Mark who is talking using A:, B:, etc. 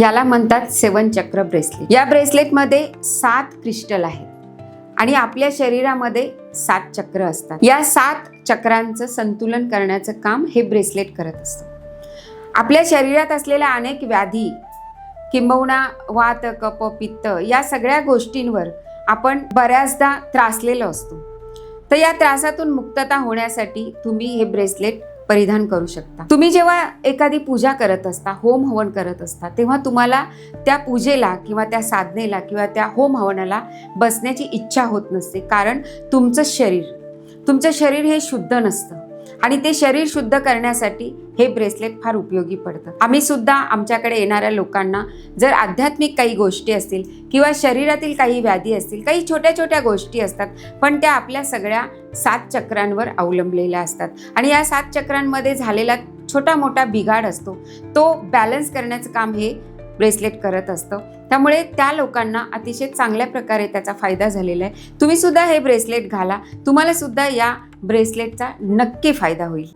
A: याला म्हणतात सेवन चक्र ब्रेसलेट. या ब्रेसलेटमध्ये सात क्रिस्टल आहेत आणि आपल्या शरीरामध्ये सात चक्र असतात. या सात चक्रांचं संतुलन करण्याचं काम हे ब्रेसलेट करत असतं. आपल्या शरीरात असलेल्या अनेक व्याधी किंबहुना वात कप पित्त या सगळ्या गोष्टींवर आपण बऱ्याचदा त्रासलेलो असतो. तर या त्रासातून मुक्तता होण्यासाठी तुम्ही हे ब्रेसलेट परिधान करू शकता. तुम्ही जेव्हा एखादी पूजा करत असता होम हवन करत असता तेव्हा तुम्हाला त्या पूजेला किंवा त्या साधनेला किंवा त्या होम हवनाला बसण्याची इच्छा होत नसते. कारण तुमचं शरीर तुमचं शरीर हे शुद्ध नसतं. आणि ते शरीर शुद्ध करण्यासाठी हे ब्रेसलेट फार उपयोगी पडतं. आम्ही सुद्धा आमच्याकडे येणाऱ्या लोकांना जर आध्यात्मिक काही गोष्टी असतील किंवा शरीरातील काही व्याधी असतील काही छोट्या छोट्या गोष्टी असतात पण त्या आपल्या सगळ्या सात चक्रांवर अवलंबलेल्या असतात. आणि या सात चक्रांमध्ये झालेला छोटा मोठा बिघाड असतो तो बॅलन्स करण्याचं काम हे ब्रेसलेट करत असतं. त्यामुळे त्या लोकांना अतिशय चांगल्या प्रकारे त्याचा फायदा झालेला आहे. तुम्ही सुद्धा हे ब्रेसलेट घाला. तुम्हाला सुद्धा या ब्रेसलेटचा नक्की फायदा होईल.